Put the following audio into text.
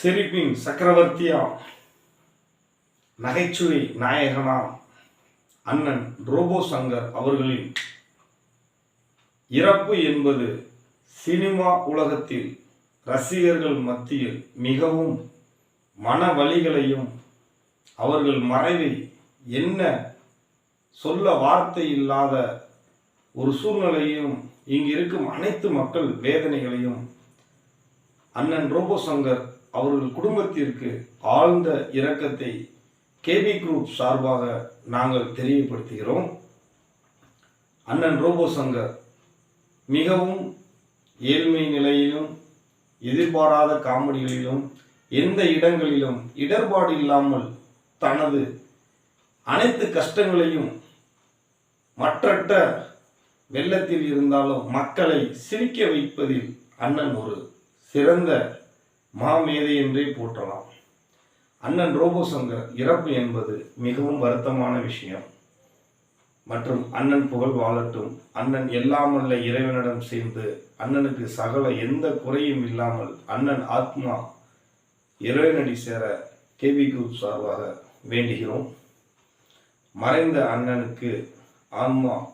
சிரிப்பின் சக்கரவர்த்தியா நகைச்சுவை நாயகனா அண்ணன் ரோபோ சங்கர் அவர்களின் இறப்பு என்பது சினிமா உலகத்தில் ரசிகர்கள் மத்தியில் மிகவும் மன வழிகளையும் அவர்கள் மறைவை என்ன சொல்ல வார்த்தை இல்லாத ஒரு சூழ்நிலையும் இங்கு இருக்கும் அனைத்து மக்கள் வேதனைகளையும் அண்ணன் ரோபோ சங்கர் அவர்கள் குடும்பத்திற்கு ஆழ்ந்த இரக்கத்தை கேபி குரூப் சார்பாக நாங்கள் தெரியப்படுத்துகிறோம். அண்ணன் ரோபோ சங்கர் மிகவும் ஏழ்மை நிலையிலும் எதிர்பாராத காமெடிகளிலும் எந்த இடங்களிலும் இடர்பாடு இல்லாமல் தனது அனைத்து கஷ்டங்களையும் மற்றற்ற வெள்ளத்தில் இருந்தாலும் மக்களை சிரிக்க வைப்பதில் அண்ணன் ஒரு சிறந்த மாமேதை என்றே போற்றலாம். அண்ணன் ரோபோ சங்கர் இறப்பு என்பது மிகவும் வருத்தமான விஷயம். மற்றும் அண்ணன் புகழ் வாழட்டும். அண்ணன் எல்லாமல்ல இறைவனிடம் சேர்ந்து அண்ணனுக்கு சகல எந்த குறையும் இல்லாமல் அண்ணன் ஆத்மா இறைவனடி சேர கேபி குரூப் சார்பாக வேண்டுகிறோம். மறைந்த அண்ணனுக்கு ஆன்மா